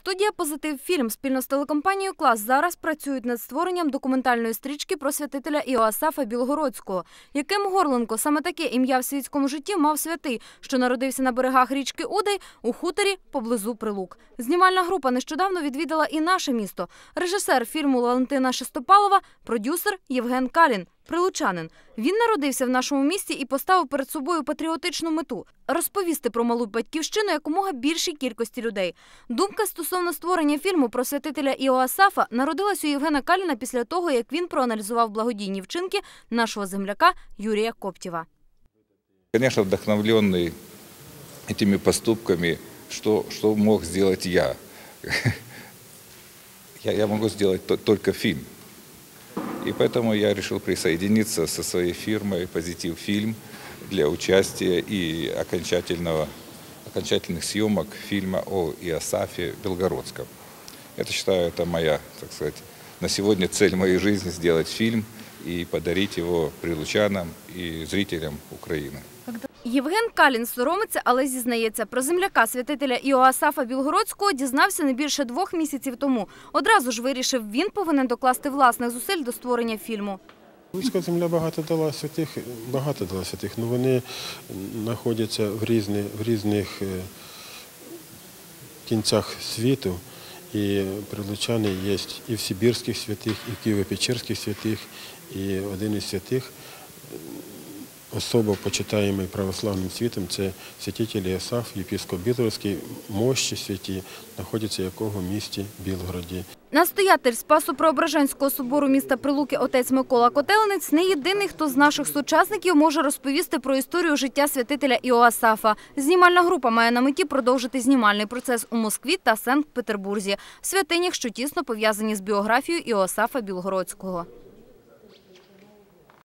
Студія Позитив Фільм спільно з телекомпанією Клас зараз працюють над створенням документальної стрічки про святителя Іоасафа Білогородського. Яким Горленко саме таке ім'я в світському житті мав святий, що народився на берегах річки Удай у хуторі поблизу Прилук. Знімальна група нещодавно відвідала і наше місто. Режисер фільму Валентина Шестопалова, продюсер Євген Калін. Прилучанин. Він народився в нашому місті і поставив перед собою патріотичну мету розповісти про малу батьківщину якомога більшій кількості людей. Думка стосовно створення фільму про святителя Іоасафа народилась у Євгена Каліна після того, як він проаналізував благодійні вчинки нашого земляка Юрія Коптєва. Конечно, вдохновленный этими поступками, что мог сделать я? я? Я могу сделать то- только фильм. И поэтому я решил присоединиться со своей фирмой «Позитив фильм» для участия и окончательного, окончательных съемок фильма о Иосафе Белгородском. Это считаю, это моя, так сказать, на сегодня цель моей жизни сделать фильм и подарить его прилучанам и зрителям Украины. Євген Калін соромиться, але зізнається, про земляка святителя Іоасафа Білгородського дізнався не більше двох місяців тому. Одразу ж вирішив, він повинен докласти власних зусиль до створення фільму. Руська земля багато дала святих, багато дала святих, але вони знаходяться в, різні, в різних е, кінцях світу. І прилучани є і в Сибірських святих, і в Києво-Печерських святих, і один із святих, особо почитаємий православним світом, це святитель Іосаф, єпископ Білгородський, мощі святі, знаходяться в місті Білгороді. Настоятель Спасу Преображенського собору міста Прилуки отець Микола Котеленець не єдиний, хто з наших сучасників може розповісти про історію життя святителя Іоасафа. Знімальна група має на меті продовжити знімальний процес у Москві та Санкт-Петербурзі, в святинях, що тісно пов'язані з біографією Іоасафа Білгородського.